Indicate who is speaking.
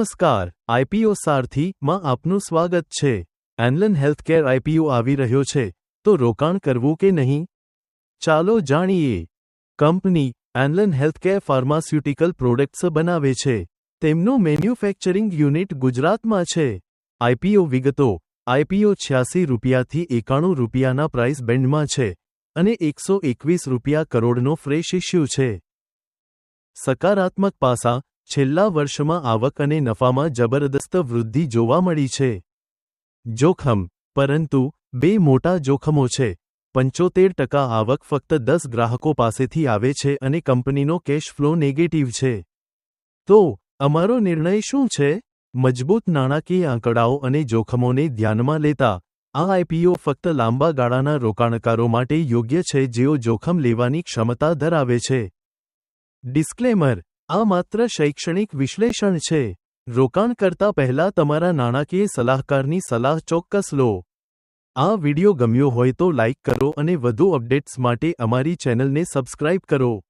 Speaker 1: નમસ્કાર આઈપીઓ સારથી માં આપનું સ્વાગત છે. એનલન હેલ્થકેર આઈપીઓ આવી રહ્યો છે, તો રોકાણ કરવું કે નહીં? ચાલો જાણીએ. કંપની, એનલન હેલ્થકેર ફાર્માસ્યુટિકલ પ્રોડક્ટ્સ બનાવે છે. તેમનું મેન્યુફેક્ચરિંગ યુનિટ ગુજરાતમાં છે. આઈપીઓ વિગતો આઈપીઓ છ્યાસી રૂપિયાથી એકાણું રૂપિયાના પ્રાઇસ બેન્ડમાં છે અને એકસો એકવીસ રૂપિયા કરોડનો ફ્રેશ ઇશ્યુ છે. સકારાત્મક પાસા છેલ્લા વર્ષમાં આવક અને નફામાં જબરદસ્ત વૃદ્ધિ જોવા મળી છે. જોખમ, પરંતુ બે મોટા જોખમો છે. પંચોતેર ટકા આવક ફક્ત દસ ગ્રાહકો પાસેથી આવે છે અને કંપનીનો કેશ ફ્લો નેગેટિવ છે. તો, અમારો નિર્ણય શું છે? મજબૂત નાણાકીય આંકડાઓ અને જોખમોને ધ્યાનમાં લેતા, આ આઈપીઓ ફક્ત લાંબા ગાળાના રોકાણકારો માટે યોગ્ય છે જેઓ જોખમ લેવાની ક્ષમતા ધરાવે છે. ડિસ્ક્લેમર આ માત્ર શૈક્ષણિક વિશ્લેષણ છે. રોકાણ કરતા પહેલા તમારા નાણાકીય સલાહકારની સલાહ ચોક્કસ લો. આ વિડિયો ગમ્યો હોય તો લાઇક કરો અને વધુ અપડેટ્સ માટે અમારી ચેનલને સબસ્ક્રાઇબ કરો.